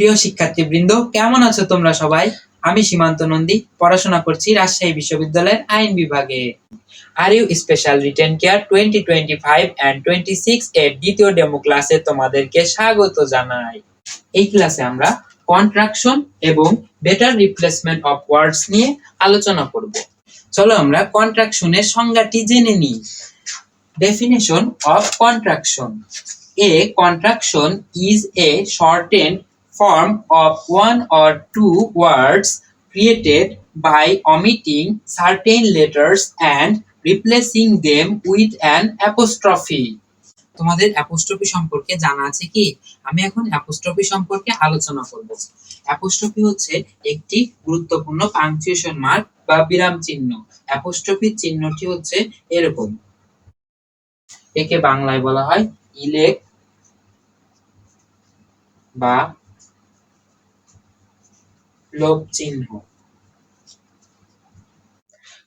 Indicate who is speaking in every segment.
Speaker 1: প্রিয় শিক্ষার্থীবৃন্দ, কেমন আছো তোমরা সবাই? আমি সীমান্ত নন্দী, পড়াশোনা করছি রাজশাহী বিশ্ববিদ্যালয়ের আইন বিভাগে। R U special written care twenty twenty five and twenty six এর দ্বিতীয় ডেমো ক্লাসে তোমাদেরকে স্বাগত জানাই। এই ক্লাসে আমরা কন্ট্রাকশন এবং বেটার রিপ্লেসমেন্ট অফ ওয়ার্ডস নিয়ে আলোচনা করব। চলো আমরা কন্ট্রাকশনের সংজ্ঞাটি জেনে নিই। Definition of contraction A contraction is a shortened form of one or two words created by omitting certain letters and replacing them with an apostrophe. তোমাদের অ্যাপোস্ট্রফি সম্পর্কে জানা আছে কি? আমি এখন অ্যাপোস্ট্রফি সম্পর্কে আলোচনা করব। অ্যাপোস্ট্রফি হচ্ছে একটি গুরুত্বপূর্ণ পাংচুয়েশন মার্ক বা বিরাম চিহ্ন। অ্যাপোস্ট্রফির চিহ্নটি হচ্ছে এরকম। একে বাংলায় বলা হয় ইলেক বা লোভ চিহ্ন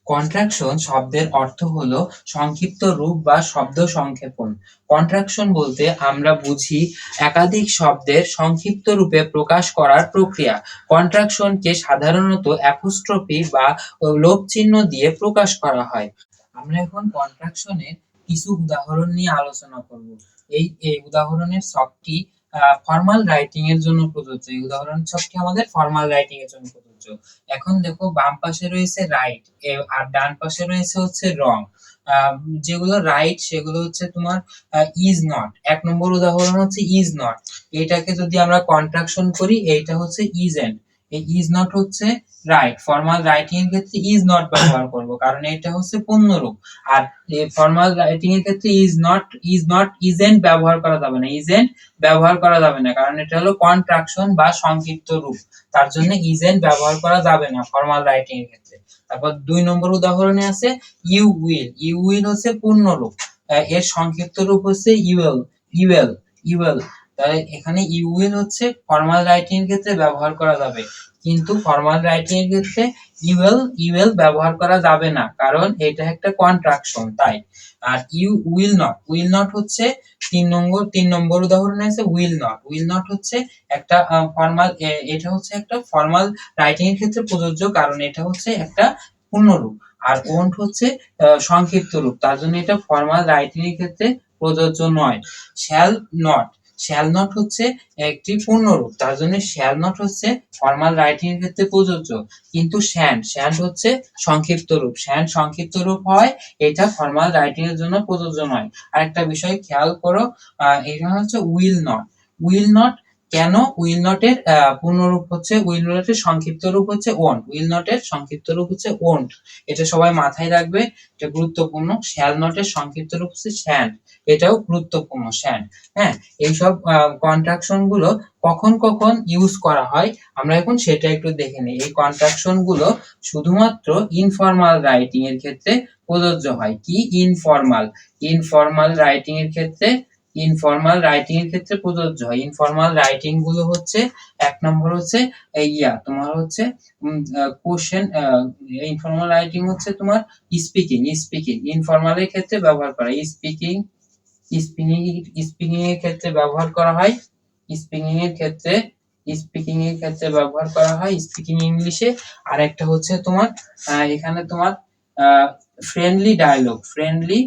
Speaker 1: কন্ট্রাকশন শব্দের অর্থ হলো সংক্ষিপ্ত রূপ বা শব্দ সংক্ষেপণ। কন্ট্রাকশন বলতে আমরা বুঝি একাধিক শব্দের সংক্ষিপ্ত রূপে প্রকাশ করার প্রক্রিয়া। কন্ট্রাকশনকে সাধারণত অ্যাপোস্ট্রফি বা লোভ চিহ্ন দিয়ে প্রকাশ করা হয়। আমরা এখন কন্ট্রাকশনের কিছু উদাহরণ নিয়ে আলোচনা করব। এই উদাহরণের ছকটি ফর্মাল রাইটিং এর জন্য প্রযোজ্য। এই উদাহরণ সবটি আমাদের? ফর্মাল রাইটিং এর জন্য প্রযোজ্য। এখন দেখো, বাম পাশে রয়েছে রাইট আর ডান পাশে রয়েছে হচ্ছে রং যেগুলো রাইট সেগুলো হচ্ছে তোমার ইজ নট এক নম্বর উদাহরণ হচ্ছে ইজ নট এটাকে যদি আমরা কন্ট্রাকশন করি, এইটা হচ্ছে ইজ এন্ড এই ইজ নট হচ্ছে রাইট ফর্মাল রাইটিং এর ক্ষেত্রে ইজ নট ব্যবহার করব, কারণ এটা হচ্ছে পূর্ণরূপ। আর ফর্মাল রাইটিং এর ক্ষেত্রে is not is not isn't ব্যবহার করা যাবে না। ইজেন্ট ব্যবহার করা যাবে না, কারণ এটা হলো কন্ট্রাকশন বা সংক্ষিপ্ত রূপ তার জন্য ইজেন্ট ব্যবহার করা যাবে না ফর্মাল রাইটিং এর ক্ষেত্রে। তারপর দুই নম্বর উদাহরণে আছে ইউ উইল ইউ উইল হচ্ছে পূর্ণরূপ। এর সংক্ষিপ্ত রূপ হচ্ছে ইউএল ইউএল ইউএল তাহলে এখানে ইউ উইল হচ্ছে ফর্মাল রাইটিং এর ক্ষেত্রে ব্যবহার করা যাবে। কিন্তু ফর্মাল রাইটিং এর ক্ষেত্রে ইউএল ইউএল ব্যবহার করা যাবে না, কারণ এটা একটা কন্ট্রাকশন তাই। আর you will not will not হচ্ছে তিন নম্বর তিন নম্বর উদাহরণে আছে উইল নট উইল নট হচ্ছে একটা ফর্মাল এটা হচ্ছে একটা ফর্মাল রাইটিং এর ক্ষেত্রে প্রযোজ্য, কারণ এটা হচ্ছে একটা পূর্ণরূপ। আর ওন্ট হচ্ছে সংক্ষিপ্ত রূপ তার জন্য এটা ফর্মাল রাইটিং এর ক্ষেত্রে প্রযোজ্য নয়। শ্যাল নট শ্যাল নট হচ্ছে একটি পূর্ণরূপ। তার জন্য শ্যাল নট হচ্ছে ফর্মাল রাইটিং এর ক্ষেত্রে প্রযোজ্য। কিন্তু শ্যান্ড শ্যান হচ্ছে সংক্ষিপ্ত রূপ শ্যান্ড সংক্ষিপ্ত রূপ হয়, এটা ফর্মাল রাইটিং এর জন্য প্রযোজ্য নয়। আরেকটা বিষয় খেয়াল করো এটা হচ্ছে উইল নট উইল নট কেন উইল নটের পূর্ণরূপ হচ্ছে উইল নটের সংক্ষিপ্ত রূপ হচ্ছে ওন উইল নটের সংক্ষিপ্ত রূপ হচ্ছে ওন্ট এটা সবাই মাথায় রাখবে, এটা গুরুত্বপূর্ণ। শ্যাল নটের সংক্ষিপ্ত রূপ হচ্ছে শ্যান এটাও গুরুত্বপূর্ণ শ্যান হ্যাঁ? এইসব কন্ট্রাকশনগুলো কখন কখন ইউজ করা হয়, আমরা এখন সেটা একটু দেখে নিই। এই কন্ট্রাকশনগুলো শুধুমাত্র ইনফর্মাল রাইটিং এর ক্ষেত্রে প্রযোজ্য হয়। কি ইনফর্মাল ইনফর্মাল রাইটিং এর ক্ষেত্রে ইনফর্মাল রাইটিং এর ক্ষেত্রে প্রযোজ্য হয়। ইনফর্মাল রাইটিংগুলো হচ্ছে, এক নম্বর হচ্ছে ইয়া, তোমার হচ্ছে কোশ্চেন ইনফর্মাল রাইটিং হচ্ছে তোমার স্পিকিং স্পিকিং ইনফর্মাল এর ক্ষেত্রে ব্যবহার করা স্পিকিং স্পিকিং স্পিকিং এর ক্ষেত্রে ব্যবহার করা হয়। স্পিকিং এর ক্ষেত্রে স্পিকিং এর ক্ষেত্রে ব্যবহার করা হয়। স্পিকিং ইংলিশে আর একটা হচ্ছে তোমার এখানে তোমার friendly dialogue friendly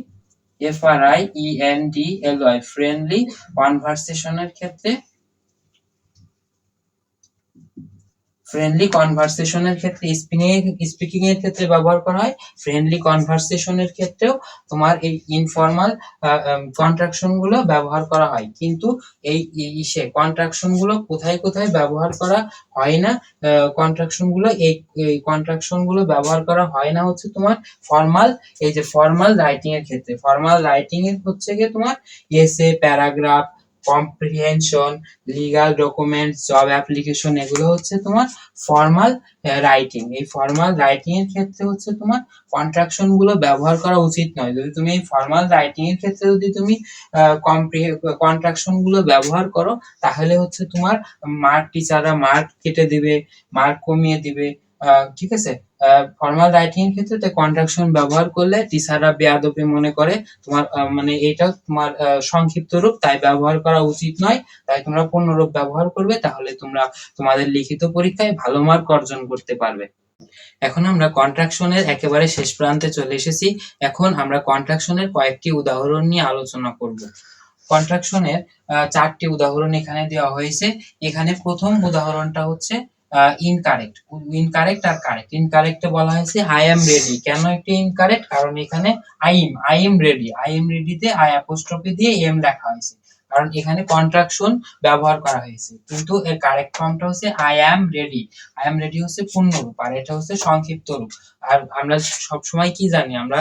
Speaker 1: F R I E N D L Y friendly কনভারসেশনের ক্ষেত্রে ফ্রেন্ডলি কনভারসেশনের ক্ষেত্রে স্পিকিং স্পিকিং এর ক্ষেত্রে ব্যবহার করা হয়। ফ্রেন্ডলি কনভারসেশনের ক্ষেত্রেও তোমার এই ইনফর্মাল কন্ট্রাকশনগুলো ব্যবহার করা হয়। কিন্তু এই ইসে কন্ট্রাকশনগুলো কোথায় কোথায় ব্যবহার করা হয় না কন্ট্রাকশনগুলো এই কন্ট্রাকশনগুলো ব্যবহার করা হয় না হচ্ছে তোমার ফর্মাল এই যে ফর্মাল রাইটিং এর ক্ষেত্রে। ফর্মাল রাইটিং এর হচ্ছে গিয়ে তোমার এসে paragraph comprehension legal documents job application এগুলো হচ্ছে তোমার ফর্মাল রাইটিং এই ফর্মাল রাইটিং এর ক্ষেত্রে হচ্ছে তোমার কন্ট্রাকশনগুলো ব্যবহার করা উচিত নয়। যদি তুমি এই ফর্মাল রাইটিং এর ক্ষেত্রে যদি তুমি কন্ট্রাকশনগুলো ব্যবহার করো, তাহলে হচ্ছে তোমার মার্ক টিচাররা মার্ক কেটে দিবে মার্ক কমিয়ে দিবে। ঠিক আছে? ফর্মাল রাইটিং এর ক্ষেত্রে কন্ট্রাকশন ব্যবহার করলে টিচাররা বেয়াদবি মনে করে। তোমার মানে এটা তোমার সংক্ষিপ্ত রূপ, তাই ব্যবহার করা উচিত নয়। তাই তোমরা পূর্ণরূপ ব্যবহার করবে, তাহলে তোমরা তোমাদের লিখিত পরীক্ষায় ভালো মার্ক অর্জন করতে পারবে। এখন আমরা কন্ট্রাকশনের একেবারে শেষ প্রান্তে চলে এসেছি। এখন আমরা কন্ট্রাকশনের কয়েকটি উদাহরণ নিয়ে আলোচনা করব। কন্ট্রাকশনের চারটি উদাহরণ এখানে দেওয়া হয়েছে। এখানে প্রথম উদাহরণটা হচ্ছে ইনকারেক্ট ইনকারেক্ট আর কারেক্ট ইনকারেক্টে বলা হয়েছে আই এম রেডি কেন একটি ইনকারেক্ট কারণ এখানে I'm I'm ready I'm রেডিতে আই অ্যাপোস্ট্রফি দিয়ে এম লেখা হয়েছে। কারণ এখানে কন্ট্রাকশন ব্যবহার করা হয়েছে। কিন্তু এর কারেক্ট ফর্মটা হচ্ছে I am ready I am ready হচ্ছে পূর্ণ রূপ আর এটা হচ্ছে সংক্ষিপ্ত রূপ। আর আমরা সব সময় কি জানি? আমরা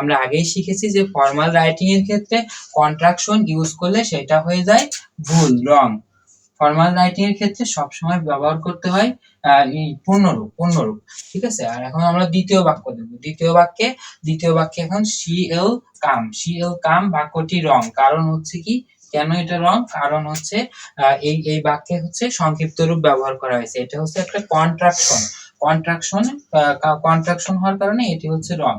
Speaker 1: আমরা আগেই শিখেছি যে ফর্মাল রাইটিং এর ক্ষেত্রে কন্ট্রাকশন ইউজ করলে সেটা হয়ে যায় ভুল রং ফর্মাল রাইটিং এর ক্ষেত্রে সবসময় ব্যবহার করতে হয় পূর্ণরূপ পূর্ণরূপ, ঠিক আছে? আর এখন আমরা দ্বিতীয় বাক্য দেব। দ্বিতীয় বাক্যে দ্বিতীয় বাক্যে এখন সি এল কাম। সি এল কাম বাক্যটি রং। কারণ হচ্ছে কি? কেন এটা রং? কারণ হচ্ছে এই এই বাক্যে হচ্ছে সংক্ষিপ্ত রূপ ব্যবহার করা হয়েছে। এটা হচ্ছে একটা কন্ট্রাকশন কন্ট্রাকশন কন্ট্রাকশন হওয়ার কারণে এটি হচ্ছে রং।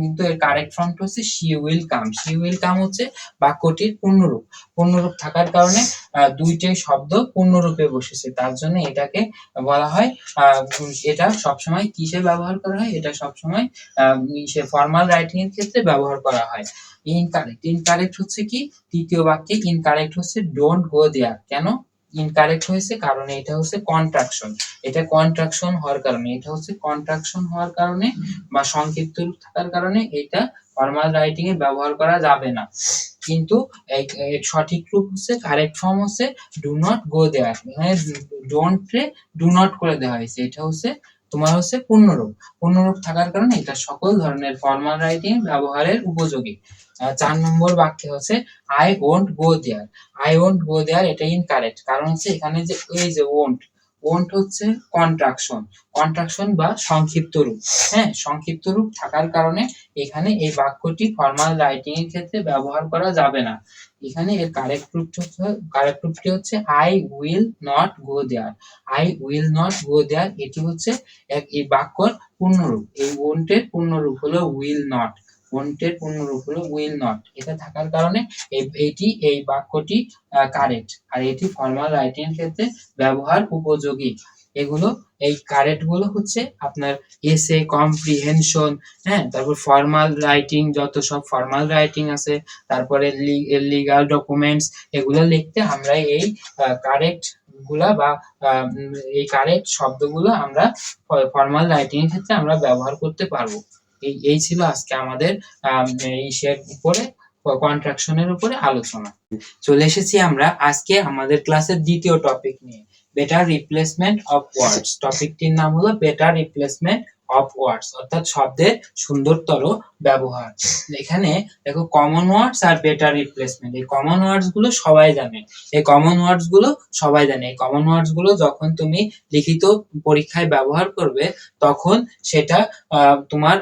Speaker 1: কিন্তু এর কারেক্ট ফর্মটা হচ্ছে she will come she will come হচ্ছে বাক্যটির পূর্ণরূপ। পূর্ণরূপ থাকার কারণে দুইটাই শব্দ পূর্ণরূপে বসেছে। তার জন্য এটাকে বলা হয় এটা সবসময় কিসে ব্যবহার করা হয়? এটা সবসময় ফর্মাল রাইটিং এর ক্ষেত্রে ব্যবহার করা হয়। ইনকারেক্ট ইনকারেক্ট হচ্ছে কি? তৃতীয় বাক্যে ইনকারেক্ট হচ্ছে ডোন্ট গো দেয়ার কেন? ইনকারেক্ট হয়েছে কারণ এটা হচ্ছে কন্ট্রাকশন এটা কন্ট্রাকশন হওয়ার কারণে, এটা হচ্ছে কন্ট্রাকশন হওয়ার কারণে বা সংক্ষিপ্ত থাকার কারণে এটা ফর্মাল রাইটিং এ ব্যবহার করা যাবে না। কিন্তু সঠিক রূপ হচ্ছে কারেক্ট ফর্ম হচ্ছে ডু নট গো দেয়ার এখানে ডোন্ট ডু নট করে দেওয়া হয়েছে। এটা হচ্ছে তোমার হচ্ছে পূর্ণরূপ। পূর্ণরূপ থাকার কারণে এটা সকল ধরনের ফর্মাল রাইটিং ব্যবহারের উপযোগী। চার নম্বর বাক্যে হচ্ছে I won't go there I won't go there এটা ইনকারেক্ট কারণ হচ্ছে এখানে যে, এই যে ওন্ট ওন্ট হচ্ছে কন্ট্রাকশন কন্ট্রাকশন বা সংক্ষিপ্ত রূপ। হ্যাঁ সংক্ষিপ্ত রূপ থাকার কারণে এখানে এই বাক্যটি ফর্মাল রাইটিং এর ক্ষেত্রে ব্যবহার করা যাবে না। এখানে এর কারেক্ট রূপটি হচ্ছে কারেক্ট রূপটি হচ্ছে I will not go there I will not go there এটি হচ্ছে এক, এই বাক্যর পূর্ণরূপ। এই ওন্টের পূর্ণরূপ হলো উইল নট ওন্টের পূর্ণরূপ হলো উইল নট এটা থাকার কারণে এটি, এই বাক্যটি কারেক্ট আর এটি ফর্মাল রাইটিং এর ক্ষেত্রে ব্যবহার উপযোগী। এগুলো, এই কারেক্টগুলো হচ্ছে আপনার এসে কম্প্রিহেনশন হ্যাঁ? তারপর ফর্মাল রাইটিং যত সব ফর্মাল রাইটিং আছে, তারপরে লিগাল ডকুমেন্টস এগুলো লিখতে আমরা এই কারেক্টগুলা বা এই কারেক্ট শব্দগুলো আমরা ফর্মাল রাইটিং এর ক্ষেত্রে আমরা ব্যবহার করতে পারব। এই এই ছিল আজকে আমাদের শের উপরে কন্ট্রাকশনের উপরে আলোচনা। চলে এসেছি আমরা আজকে আমাদের ক্লাসের দ্বিতীয় টপিক নিয়ে বেটার রিপ্লেসমেন্ট অফ ওয়ার্ডস টপিকটির নাম হলো বেটার রিপ্লেসমেন্ট অফ ওয়ার্ডস অর্থাৎ শব্দের সুন্দরতর ব্যবহার। এখানে দেখো কমন ওয়ার্ডস আর বেটার রিপ্লেসমেন্ট এই কমন ওয়ার্ডসগুলো সবাই জানে। এই কমন ওয়ার্ডসগুলো সবাই জানে। এই কমন ওয়ার্ডসগুলো যখন তুমি লিখিত পরীক্ষায় ব্যবহার করবে, তখন সেটা তোমার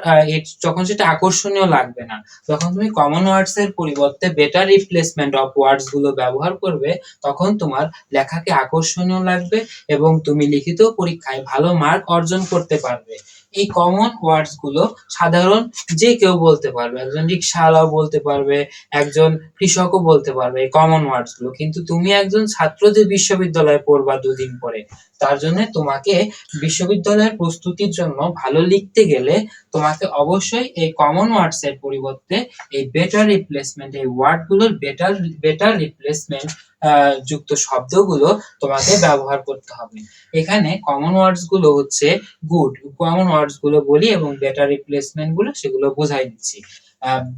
Speaker 1: যখন সেটা আকর্ষণীয় লাগবে না। যখন তুমি কমন ওয়ার্ডস এর পরিবর্তে বেটার রিপ্লেসমেন্ট অফ ওয়ার্ডসগুলো ব্যবহার করবে, তখন তোমার লেখাকে আকর্ষণীয় লাগবে এবং তুমি লিখিত পরীক্ষায় ভালো মার্ক অর্জন করতে পারবে। এই কমন ওয়ার্ডসগুলো সাধারণ যে কেউ বলতে পারবে, একজন রিক্সাওয়ালাও বলতে পারবে, একজন কৃষকও বলতে পারবে এই কমন ওয়ার্ডসগুলো। কিন্তু তুমি একজন ছাত্র যে বিশ্ববিদ্যালয়ে পড়বা দুদিন পরে, তার জন্য তোমাকে বিশ্ববিদ্যালয়ের প্রস্তুতির জন্য ভালো লিখতে গেলে তোমাকে অবশ্যই এই কমন ওয়ার্ডস এর পরিবর্তে এই বেটার রিপ্লেসমেন্ট এই ওয়ার্ডগুলোর বেটার বেটার রিপ্লেসমেন্ট যুক্ত শব্দগুলো তোমাকে ব্যবহার করতে হবে। এখানে কমন ওয়ার্ডসগুলো হচ্ছে গুড কমন ওয়ার্ডসগুলো বলি এবং বেটার রিপ্লেসমেন্টগুলো সেগুলো বোঝাই দিচ্ছি।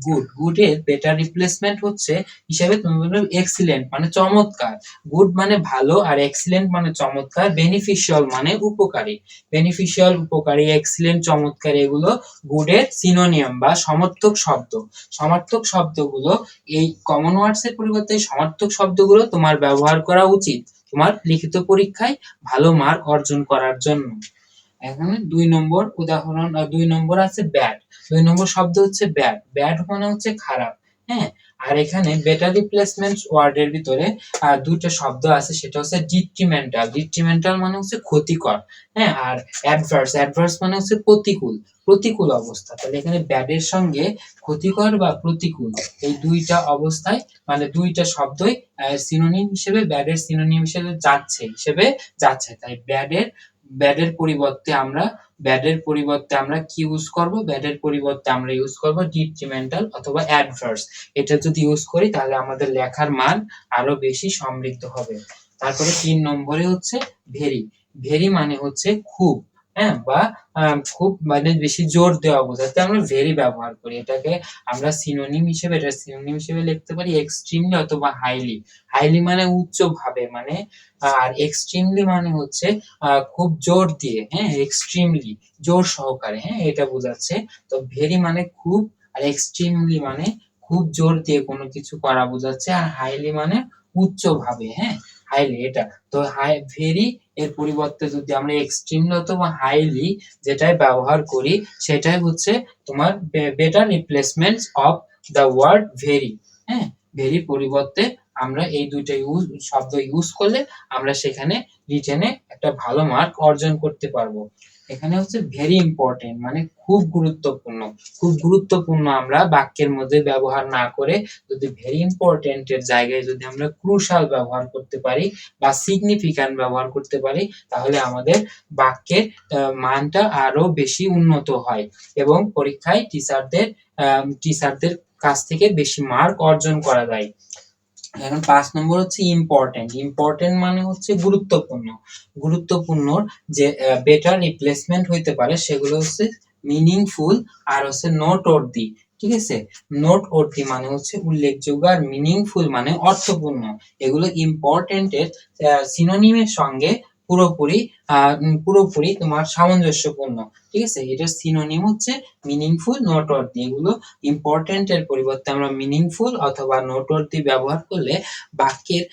Speaker 1: গুড গুড এর বেটার রিপ্লেসমেন্ট হচ্ছে হিসাবে তুমি বলবে এক্সিলেন্ট মানে চমৎকার। গুড মানে ভালো আর এক্সিলেন্ট মানে চমৎকার বেনিফিশিয়াল মানে উপকারী। বেনিফিশিয়াল উপকারী এক্সিলেন্ট চমৎকার এগুলো গুডের সিনোনিয়াম বা সমর্থক শব্দ। সমর্থক শব্দগুলো এই কমন ওয়ার্ডস এর পরিবর্তে সমর্থক শব্দগুলো তোমার ব্যবহার করা উচিত তোমার লিখিত পরীক্ষায় ভালো মার্ক অর্জন করার জন্য। এখানে দুই নম্বর উদাহরণ দুই নম্বর আছে ব্যাড দুই নম্বর শব্দ হচ্ছে ব্যাড ব্যাড মানে হচ্ছে খারাপ হ্যাঁ? আর এখানে বেটার রিপ্লেসমেন্ট ওয়ার্ডের ভিতরে দুটো শব্দ আছে, সেটা হচ্ছে ডিট্রিমেন্টাল ডিট্রিমেন্টাল মানে হচ্ছে ক্ষতিকর হ্যাঁ? আর অ্যাডভার্স অ্যাডভার্স মানে হচ্ছে প্রতিকূল প্রতিকূল অবস্থা। তাহলে এখানে ব্যাডের সঙ্গে ক্ষতিকর বা প্রতিকূল, এই দুইটা অবস্থায় মানে দুইটা শব্দই সিনোনিম হিসেবে ব্যাডের সিনোনিম হিসেবে যাচ্ছে হিসেবে যাচ্ছে। তাই ব্যাডের ব্যাডের পরিবর্তে আমরা ব্যাডের পরিবর্তে আমরা কি ইউজ করব? ব্যাডের পরিবর্তে আমরা ইউজ করব ডিট্রিমেন্টাল অথবা অ্যাডভার্স এটা যদি ইউজ করি, তাহলে আমাদের লেখার মান আরও বেশি সমৃদ্ধ হবে। তারপরে তিন নম্বরে হচ্ছে ভেরি। ভেরি মানে হচ্ছে খুব। হ্যাঁ বা খুব মানে বেশি জোর দেওয়া বোঝাতে আমরা ভেরি ব্যবহার করি। এটাকে আমরা সিনোনিম হিসেবে, এটা সিনোনিম হিসেবে লিখতে পারি এক্সট্রিমলি অথবা হাইলি হাইলি মানে উচ্চ ভাবে মানে আর এক্সট্রিমলি মানে হচ্ছে খুব জোর দিয়ে হ্যাঁ এক্সট্রিমলি জোর সহকারে হ্যাঁ এটা বোঝাচ্ছে। তো ভেরি মানে খুব, আর এক্সট্রিমলি মানে খুব জোর দিয়ে কোনো কিছু করা বোঝাচ্ছে। আর হাইলি মানে উচ্চ ভাবে হ্যাঁ। হাইলি এটা। তো হাই ভেরি এর পরিবর্তে যদি আমরা এক্সট্রিমলি অথবা হাইলি যেটাই ব্যবহার করি, সেটাই হচ্ছে তোমার better replacement of the word very হ্যাঁ? ভেরি পরিবর্তে আমরা এই দুইটা ইউজ শব্দ ইউজ করলে আমরা সেখানে রিটেনে একটা ভালো মার্ক অর্জন করতে পারব। এখানে হচ্ছে ভেরি ইম্পর্টেন্ট মানে খুব গুরুত্বপূর্ণ। খুব গুরুত্বপূর্ণ আমরা বাক্যের মধ্যে ব্যবহার না করে যদি ভেরি ইম্পর্টেন্ট এর জায়গায় যদি আমরা ক্রুশাল ব্যবহার করতে পারি বা সিগনিফিক্যান্ট ব্যবহার করতে পারি, তাহলে আমাদের বাক্যের মানটা আরও বেশি উন্নত হয় এবং পরীক্ষায় টিচারদের টিচারদের কাছ থেকে বেশি মার্ক অর্জন করা যায়। এখন পাঁচ নম্বর হচ্ছে ইম্পর্টেন্ট ইম্পর্টেন্ট মানে হচ্ছে গুরুত্বপূর্ণ। গুরুত্বপূর্ণ যে বেটার রিপ্লেসমেন্ট হইতে পারে সেগুলো হচ্ছে মিনিংফুল আর হচ্ছে নোট অর্দি ঠিক আছে? নোট অর্দি মানে হচ্ছে উল্লেখযোগ্য আর মিনিংফুল মানে অর্থপূর্ণ। এগুলো ইম্পর্টেন্টের সিনোনিমের সঙ্গে পুরোপুরি পুরোপুরি তোমার সামঞ্জস্যপূর্ণ। ঠিক আছে? এটার সিনোনিম হচ্ছে মিনিংফুল নোট অর্দি এগুলো ইম্পর্টেন্ট এর পরিবর্তে আমরা মিনিংফুল অথবা নোট অর্দি ব্যবহার করলে বাক্যের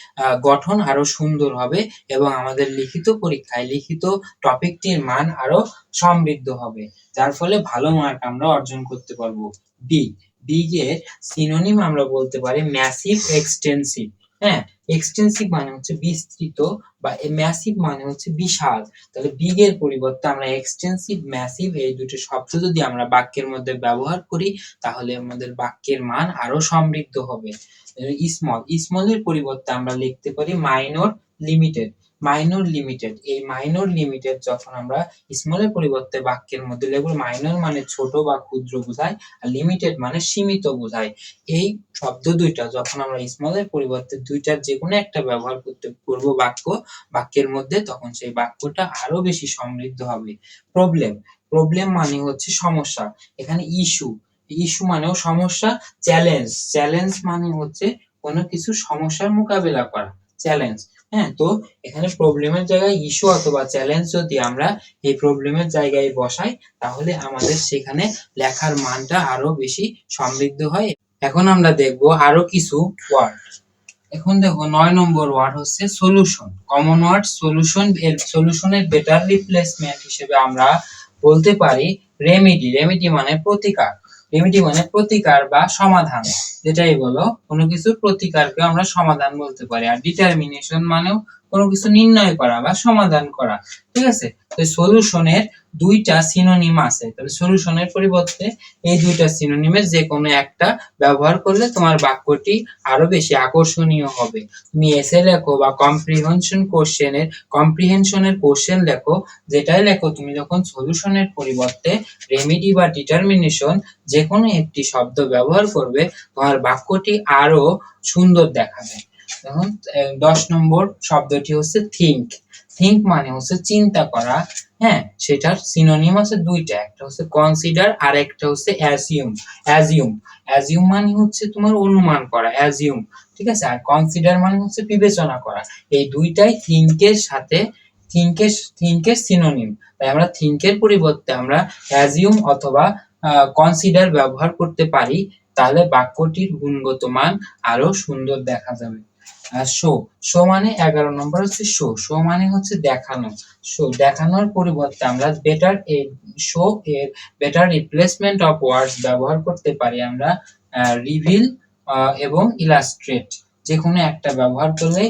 Speaker 1: গঠন আরও সুন্দর হবে এবং আমাদের লিখিত পরীক্ষায় লিখিত টপিকটির মান আরও সমৃদ্ধ হবে। যার ফলে ভালো মার্ক আমরা অর্জন করতে পারব। বি বিগ এর সিনোনিম আমরা বলতে পারি ম্যাসিভ এক্সটেন্সিভ হ্যাঁ? এক্সটেন্সিভ মানে হচ্ছে বিস্তৃত বা ম্যাসিভ মানে হচ্ছে বিশাল। তাহলে বিগ এর পরিবর্তে আমরা এক্সটেন্সিভ ম্যাসিভ এই দুটো শব্দ যদি আমরা বাক্যের মধ্যে ব্যবহার করি, তাহলে আমাদের বাক্যের মান আরও সমৃদ্ধ হবে। স্মল স্মলের পরিবর্তে আমরা লিখতে পারি মাইনর লিমিটেড মাইনর লিমিটেড এই মাইনর লিমিটেড যখন আমরা স্মলের পরিবর্তে বাক্যের মধ্যে লিখব মাইনর মানে ছোট বা ক্ষুদ্র বোঝায় আর লিমিটেড মানে সীমিত বোঝায়। এই শব্দ দুইটা যখন আমরা স্মলের পরিবর্তে দুইটার যে কোনো একটা ব্যবহার করতে, করব বাক্য, বাক্যের মধ্যে, তখন সেই বাক্যটা আরও বেশি সমৃদ্ধ হবে। প্রবলেম প্রবলেম মানে হচ্ছে সমস্যা। এখানে ইস্যু ইস্যু মানেও সমস্যা চ্যালেঞ্জ চ্যালেঞ্জ মানে হচ্ছে কোনো কিছু সমস্যার মোকাবেলা করা চ্যালেঞ্জ হ্যাঁ তো এখানে প্রবলেমের জায়গায় ইস্যু অথবা চ্যালেঞ্জ যদি আমরা এই প্রবলেমের জায়গায় বসাই, তাহলে আমাদের সেখানে লেখার মানটা আরও বেশি সমৃদ্ধ হয়। এখন আমরা দেখব আরও কিছু ওয়ার্ড এখন দেখো, নয় নম্বর ওয়ার্ড হচ্ছে সলিউশন কমন ওয়ার্ড সলিউশন এর সলিউশনের বেটার রিপ্লেসমেন্ট হিসেবে আমরা বলতে পারি রেমেডি রেমেডি মানে প্রতিকার। রেমেডি মানে প্রতিকার বা সমাধান। যেটাই বলো, কোনো কিছুর প্রতিকারকে আমরা সমাধান বলতে পারি। আর ডিটারমিনেশন মানেও কোনো কিছু নির্ণয় করা বা সমাধান করা, ঠিক আছে? তো সলিউশনের দুইটা সিনোনিম আছে। তবে সলিউশনের পরিবর্তে এই দুইটা সিনোনিমের যে কোনো একটা ব্যবহার করলে তোমার বাক্যটি আরও বেশি আকর্ষণীয় হবে। তুমি এসে লেখো বা কম্প্রিহেনশন কোশ্চেনের কম্প্রিহেনশনের কোশ্চেন লেখো, যেটাই লেখো, তুমি যখন সলিউশনের পরিবর্তে রেমেডি বা ডিটারমিনেশন যে কোনো একটি শব্দ ব্যবহার করবে, তোমার বাক্যটি আরও সুন্দর দেখাবে। আহ, দশ নম্বর শব্দটি হচ্ছে থিঙ্ক থিঙ্ক মানে হচ্ছে চিন্তা করা। হ্যাঁ সেটার সিনোনিম আছে দুইটা একটা হচ্ছে কনসিডার আর একটা হচ্ছে অ্যাজিউম অ্যাজিউম অ্যাজিউম মানে হচ্ছে তোমার অনুমান করা অ্যাজিউম ঠিক আছে? আর কনসিডার মানে হচ্ছে বিবেচনা করা। এই দুইটাই থিঙ্কের সাথে থিঙ্কের থিঙ্কের সিনোনিম তাই আমরা থিঙ্কের পরিবর্তে আমরা অ্যাজিউম অথবা কনসিডার ব্যবহার করতে পারি। তাহলে বাক্যটির গুণগত মান আরও সুন্দর দেখা যাবে। শো শো মানে এগারো নম্বর হচ্ছে শো শো মানে হচ্ছে দেখানো। শো দেখানোর পরিবর্তে আমরা বেটার শো এর বেটার রিপ্লেসমেন্ট অফ ওয়ার্ডস ব্যবহার করতে পারি আমরা রিভিল এবং ইলাস্ট্রেট যে কোনো একটা ব্যবহার করলে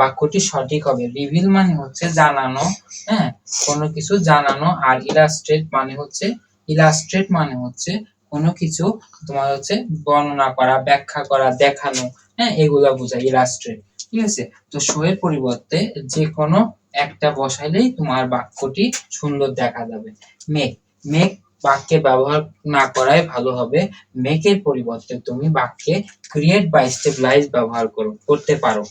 Speaker 1: বাক্যটি সঠিক হবে। রিভিল মানে হচ্ছে জানানো হ্যাঁ? কোনো কিছু জানানো আর ইলাস্ট্রেট মানে হচ্ছে ইলাস্ট্রেট মানে হচ্ছে কোনো কিছু তোমার হচ্ছে বর্ণনা করা, ব্যাখ্যা করা, দেখানো হ্যাঁ এগুলো বোঝায় ইলাস্ট্রেট ঠিক আছে? তো শোয়ের পরিবর্তে যে কোনো একটা বসাইলেই তোমার বাক্যটি সুন্দর দেখা যাবে। মেক মেক বাক্যে ব্যবহার না করাই ভালো হবে। মেকের পরিবর্তে তুমি বাক্যে ক্রিয়েট বা স্টেবিলাইজ ব্যবহার করো, করতে পারো।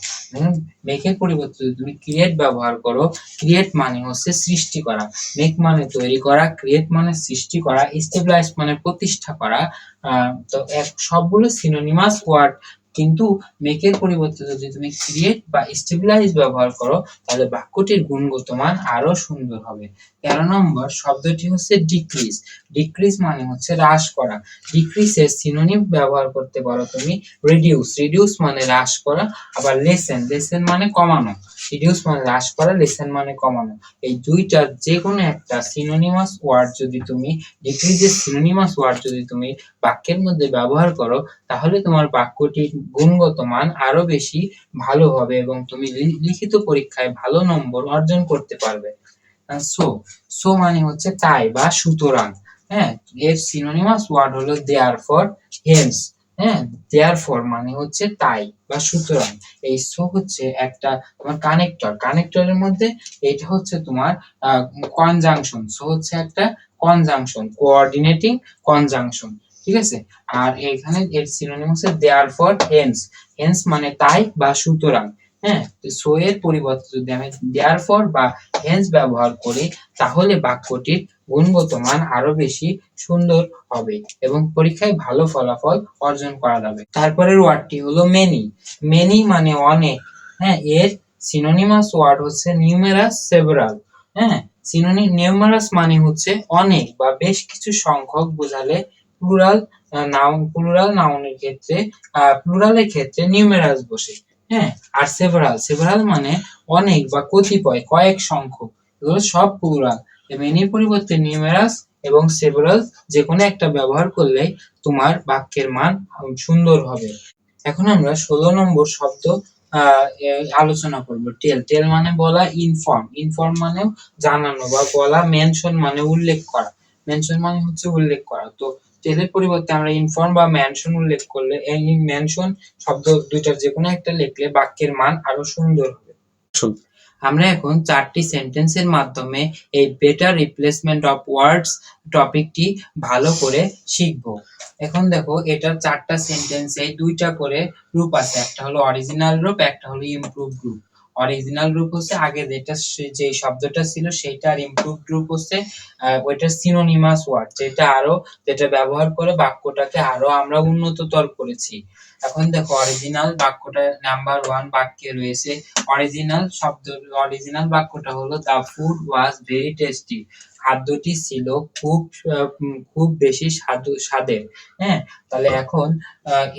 Speaker 1: মেকের পরিবর্তে তুমি ক্রিয়েট ব্যবহার করো ক্রিয়েট মানে হচ্ছে সৃষ্টি করা। মেক মানে তৈরি করা ক্রিয়েট মানে সৃষ্টি করা স্টেবিলাইজ মানে প্রতিষ্ঠা করা। তো এক সবগুলো সিনোনিমাস ওয়ার্ড কিন্তু মেকের পরিবর্তে যদি তুমি ক্রিয়েট বা স্টেবিলাইজ ব্যবহার করো, তাহলে বাক্যটির গুণগত মান আরও সুন্দর হবে। তেরো নম্বর শব্দটি হচ্ছে ডিক্রিজ ডিক্রিজ মানে হচ্ছে হ্রাস করা। ডিক্রিজের সিনোনিম ব্যবহার করতে পারো তুমি রিডিউস রিডিউস মানে হ্রাস করা, আবার লেসেন লেসেন মানে কমানো। রিডিউস মানে হ্রাস করা লেসেন মানে কমানো। এই দুইটার যে কোনো একটা সিনোনিমাস ওয়ার্ড যদি তুমি ডিক্রিজের সিনোনিমাস ওয়ার্ড যদি তুমি বাক্যের মধ্যে ব্যবহার করো, তাহলে তোমার বাক্যটির গুণগত মান আরও বেশি ভালো হবে এবং তুমি লিখিত পরীক্ষায় ভালো নম্বর অর্জন করতে পারবে। সো সো মানে হচ্ছে তাই বা সুতরাং। হ্যাঁ এর সিনোনিমাস ওয়ার্ড হলো দেয়ার ফর হেন্স হ্যাঁ দেয়ার ফর মানে হচ্ছে তাই বা সুতরাং। এই সো হচ্ছে একটা তোমার কানেক্টর কানেক্টরের মধ্যে এটা হচ্ছে তোমার কনজাংশন সো হচ্ছে একটা কনজাংশন কোঅর্ডিনেটিং কনজাংশন ঠিক আছে? আর এখানে এর সিনোনিম হচ্ছে দেয়ার ফর হেন্স হেন্স মানে তাই বা সুতরাং হ্যাঁ? সো এর পরিবর্তে যদি আমি দেয়ার ফর বা হেন্স ব্যবহার করি, তাহলে বাক্যটির গুণগত মান আরও বেশি সুন্দর হবে এবং পরীক্ষায় ভালো ফলাফল অর্জন করা যাবে। তারপরের ওয়ার্ডটি হলো মেনি মেনি মানে অনেক হ্যাঁ? এর সিনোনিমাস ওয়ার্ড হচ্ছে নিউমেরাস সেভারাল হ্যাঁ? সিনোনি নিউমেরাস মানে হচ্ছে অনেক বা বেশ কিছু সংখ্যক বোঝালে প্লুরাল নাউন প্লুরাল নাউনের ক্ষেত্রে প্লুরালের ক্ষেত্রে নিউমেরাস বসে হ্যাঁ আর সেভারাল সেভারাল মানে অনেক বা কতিপয়, কয়েক সংখ্যক, এগুলো সব প্লুরাল মেনির পরিবর্তে নিউমেরাস এবং সেভারাল যে কোনো একটা ব্যবহার করলে তোমার বাক্যের মান সুন্দর হবে। এখন আমরা ষোলো নম্বর শব্দ আলোচনা করব। টেল টেল মানে বলা ইনফর্ম ইনফর্ম মানে জানানো বা বলা মেনশন মানে উল্লেখ করা। মেনশন মানে হচ্ছে উল্লেখ করা। তো টেলের পরিবর্তে আমরা ইনফর্ম বা মেনশন উল্লেখ করলে এই মেনশন শব্দ দুইটার যে কোনো একটা লিখলে বাক্যের মান আরও সুন্দর হবে। আমরা এখন চারটি সেন্টেন্সের মাধ্যমে এই বেটার রিপ্লেসমেন্ট অফ ওয়ার্ডস টপিকটি ভালো করে শিখব। এখন দেখো এটার চারটা সেন্টেন্সে দুইটা করে রূপ আছে একটা হলো অরিজিনাল রূপ একটা হলো ইমপ্রুভ রূপ অরিজিনাল রূপ হচ্ছে, আগে যেটা যে শব্দটা ছিল সেটা আর ইমপ্রুভ রূপ হচ্ছে ওইটা সিনোনিমাস ওয়ার্ড যেটা আরও, যেটা ব্যবহার করে বাক্যটাকে আরও আমরা উন্নততর করেছি। এখন দেখো অরিজিনাল বাক্যটা নাম্বার ওয়ান বাক্যে রয়েছে। অরিজিনাল শব্দ অরিজিনাল বাক্যটা হলো the food was very tasty খাদ্যটি ছিল খুব খুব বেশি স্বাদু, স্বাদের। হ্যাঁ? তাহলে এখন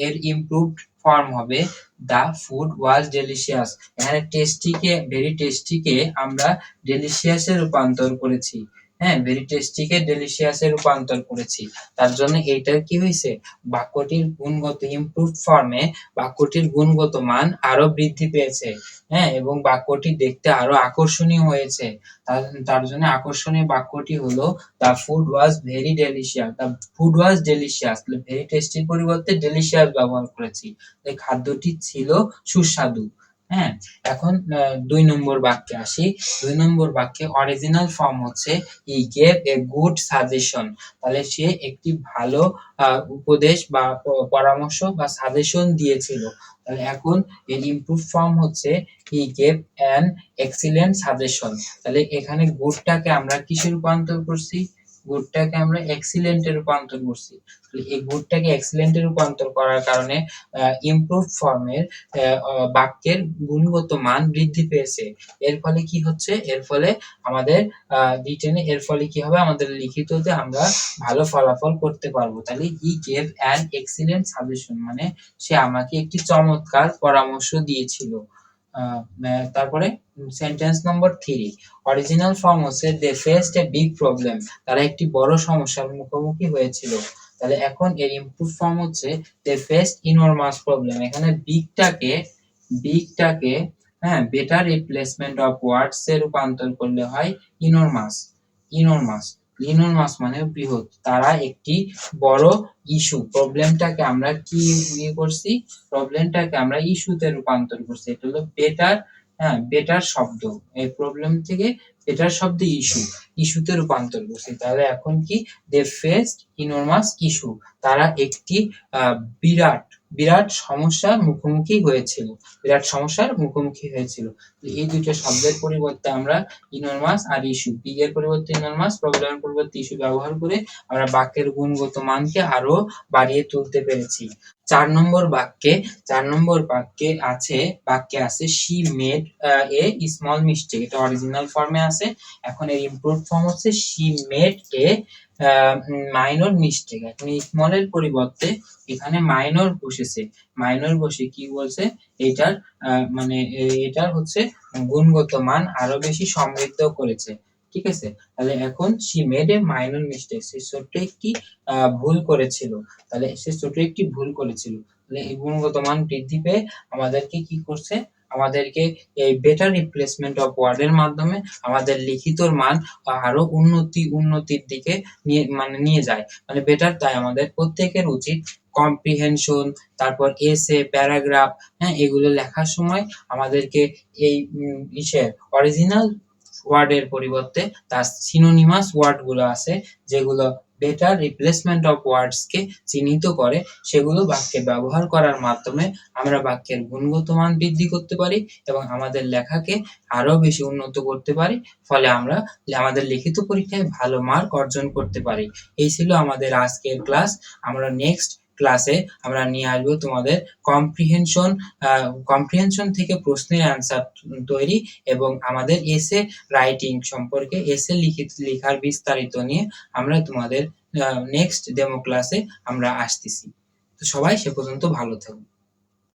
Speaker 1: এর ইমপ্রুভড ফর্ম হবে দা ফুড ওয়াজ ডেলিশিয়াস এখানে টেস্টিকে ভেরি টেস্টিকে আমরা ডেলিশিয়াসে রূপান্তর করেছি। হ্যাঁ ভেরি টেস্টিকে ডেলিশিয়াসে রূপান্তর করেছি। তার জন্য এইটার কি হয়েছে? বাক্যটির গুণগত ইমপ্রুভ ফর্মে বাক্যটির গুণগত মান আরও বৃদ্ধি পেয়েছে। হ্যাঁ এবং বাক্যটি দেখতে আরও আকর্ষণীয় হয়েছে। তার জন্য আকর্ষণীয় বাক্যটি হলো the food was very delicious the food was delicious very টেস্টির পরিবর্তে ডেলিশিয়াস ব্যবহার করেছি। খাদ্যটি ছিল সুস্বাদু। হ্যাঁ এখন দুই নম্বর বাক্যে আসি। দুই নম্বর বাক্যে অরিজিনাল ফর্ম হচ্ছে he gave a good suggestion তাহলে সে একটি ভালো উপদেশ বা পরামর্শ বা সাজেশন দিয়েছিল। তাহলে এখন এর ইমপ্রুভ ফর্ম হচ্ছে he gave an excellent suggestion তাহলে এখানে গুডটাকে আমরা কিসে রূপান্তর করছি? গুডটাকে আমরা এক্সিলেন্টে রূপান্তর করছি। এই গুডটাকে এক্সিলেন্টে রূপান্তর করার কারণে ইমপ্রুভ ফর্মের বাক্যের গুণগত মান বৃদ্ধি পেয়েছে। এর ফলে কি হচ্ছে? এর ফলে আমাদের রিটেনে এর ফলে কি হবে? আমাদের লিখিততে আমরা ভালো ফলাফল করতে পারব। তাহলে he gave an excellent suggestion মানে সে আমাকে একটি চমৎকার পরামর্শ দিয়েছিল। তারপরে sentence number three original form হচ্ছে they faced a big problem তারা একটি বড় সমস্যার মুখোমুখি হয়েছিল। তাহলে এখন এর ইমপ্রুভ ফর্ম হচ্ছে দে ফেস্ট ইনরমাস প্রবলেম এখানে বিগটাকে বিগটাকে হ্যাঁ বেটার রিপ্লেসমেন্ট অফ ওয়ার্ডস এ রূপান্তর করলে হয় ইনরমাস ইনরমাস ইনরমাস মানে বৃহৎ। তারা একটি বড় ইস্যু প্রবলেমটাকে আমরা কি ইয়ে করছি? প্রবলেমটাকে আমরা ইস্যুতে রূপান্তর করছি। এটা হলো বেটার হ্যাঁ বেটার শব্দ। এই প্রবলেম থেকে বেটার শব্দ ইস্যু ইস্যুতে রূপান্তর করছি। তাহলে এখন কি? দে ফেস্ট ইনরমাস ইস্যু তারা একটি বিরাট বিরাট সমস্যার মুখোমুখি হয়েছিল। বিরাট সমস্যার মুখোমুখি হয়েছিল। এই দুইটা শব্দের পরিবর্তে আমরা ইনরমাস আর ইস্যু এর পরিবর্তে ইনরমাস প্রবলেমের পরিবর্তে ইস্যু ব্যবহার করে আমরা বাক্যের গুণগত মানকে আরও বাড়িয়ে তুলতে পেরেছি। চার নম্বর বাক্যে, চার নম্বর বাক্যে আছে বাক্যে আছে she made a small mistake এটা অরিজিনাল ফর্মে আছে। এখন এর ইমপ্রুভ ফর্ম হচ্ছে she made a minor mistake এখন স্মলের পরিবর্তে এখানে মাইনর বসেছে। মাইনর বসে কি বলছে? এটার মানে এটার হচ্ছে গুণগত মান আরও বেশি সমৃদ্ধ করেছে। ঠিক আছে? তাহলে এখন she made a minor mistake সে ছোট্ট একটি ভুল করেছিল। তাহলে সে ছোট একটি ভুল করেছিল। তাহলে এই গুণগত মান বৃদ্ধি পেয়ে আমাদেরকে কি করছে? আমাদেরকে এই বেটার রিপ্লেসমেন্ট অফ ওয়ার্ডের মাধ্যমে আমাদের লিখিতর মান আরও উন্নতি, উন্নতির দিকে নিয়ে মানে নিয়ে যায়। মানে বেটার তাই আমাদের প্রত্যেকের উচিত কম্প্রিহেনশন তারপর এসে প্যারাগ্রাফ হ্যাঁ এগুলো লেখার সময় আমাদেরকে এই ইসের অরিজিনাল ওয়ার্ডের পরিবর্তে তার সিনোনিমাস ওয়ার্ডগুলো আছে, যেগুলো বেটার রিপ্লেসমেন্ট অফ ওয়ার্ডস কে চিহ্নিত করে, সেগুলো বাক্যে ব্যবহার করার মাধ্যমে আমরা বাক্যের গুণগত মান বৃদ্ধি করতে পারি এবং আমাদের লেখাকে আরও বেশি উন্নত করতে পারি, ফলে আমরা আমাদের লিখিত পরীক্ষায় ভালো মার্ক অর্জন করতে পারি। এই ছিল আমাদের আজকের ক্লাস আমরা নেক্সট ক্লাসে আমরা নিয়ে আসব তোমাদের কম্প্রিহেনশন কম্প্রিহেনশন থেকে প্রশ্নের অ্যান্সার তৈরি এবং আমাদের এসে রাইটিং সম্পর্কে এসে লিখিত লেখার বিস্তারিত নিয়ে আমরা তোমাদের নেক্সট ডেমো ক্লাসে আমরা আসতেছি। তো সবাই সে পর্যন্ত ভালো থাকো।